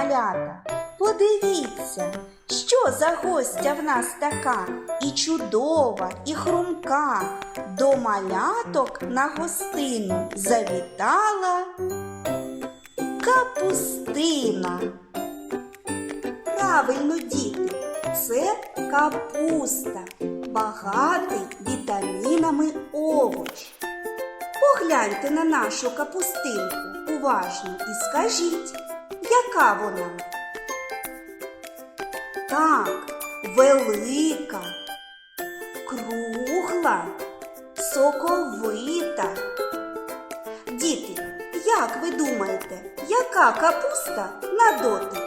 малята, подивіться, що за гостя в нас така, і чудова, і хрумка. До маляток на гостину завітала капустина. Правильно, діти, це капуста, багатий вітамінами овоч. Погляньте на нашу капустинку уважно і скажіть, яка вона? Так, велика, кругла, соковита. Діти, як ви думаєте, яка капуста на дотик?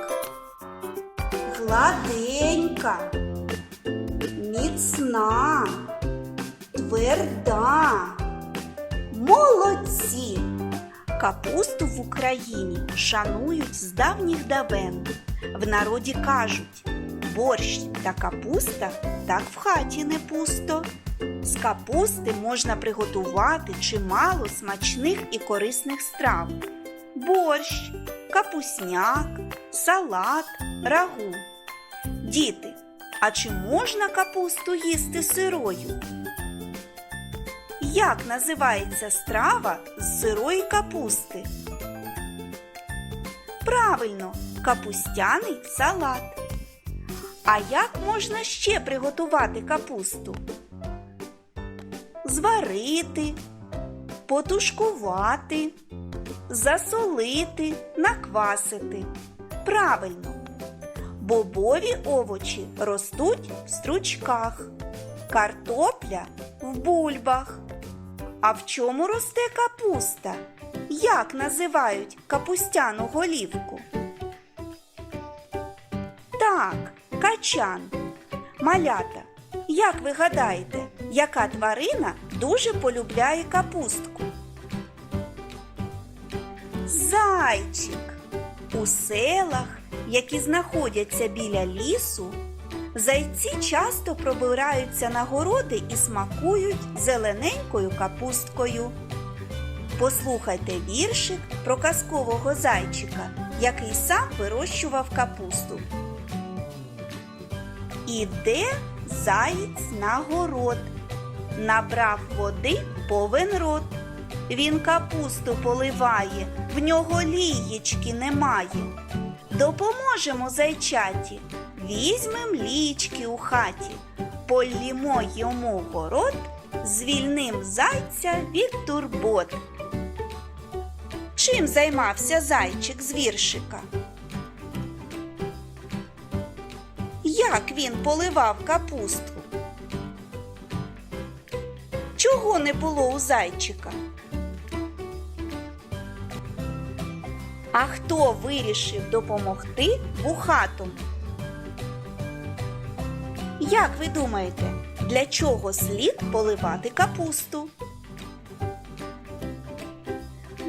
Гладенька, міцна, тверда. Молодці! Капусту в Україні шанують з давніх давен. В народі кажуть, борщ та капуста так в хаті не пусто. З капусти можна приготувати чимало смачних і корисних страв: борщ, капусняк, салат, рагу. Діти, а чи можна капусту їсти сирою? Як називається страва з сирої капусти? Правильно, капустяний салат. А як можна ще приготувати капусту? Зварити, потушкувати, засолити, наквасити. Правильно. Бобові овочі ростуть в стручках, картопля в бульбах. А в чому росте капуста? Як називають капустяну голівку? Так, качан. Малята, як ви гадаєте, яка тварина дуже полюбляє капустку? Зайчик. У селах, які знаходяться біля лісу, Зайці часто пробираються на городи і смакують зелененькою капусткою. Послухайте віршик про казкового зайчика, який сам вирощував капусту. Іде заєць на город, набрав води повен рот. Він капусту поливає, в нього лієчки немає. Допоможемо зайчаті. Візьмем лічки у хаті, полімо йому город, звільним зайця від турбот. Чим займався зайчик з віршика? Як він поливав капусту? Чого не було у зайчика? А хто вирішив допомогти вухатому? Як ви думаєте, для чого слід поливати капусту?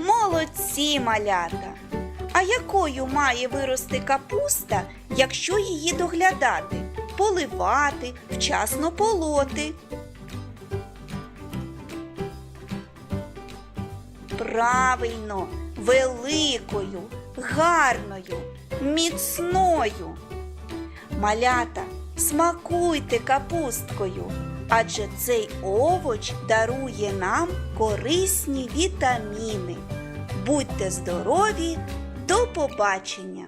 Молодці малята! А якою має вирости капуста, якщо її доглядати, поливати, вчасно полоти? Правильно, великою, гарною, міцною. Малята, смакуйте капусткою, адже цей овоч дарує нам корисні вітаміни. Будьте здорові, до побачення!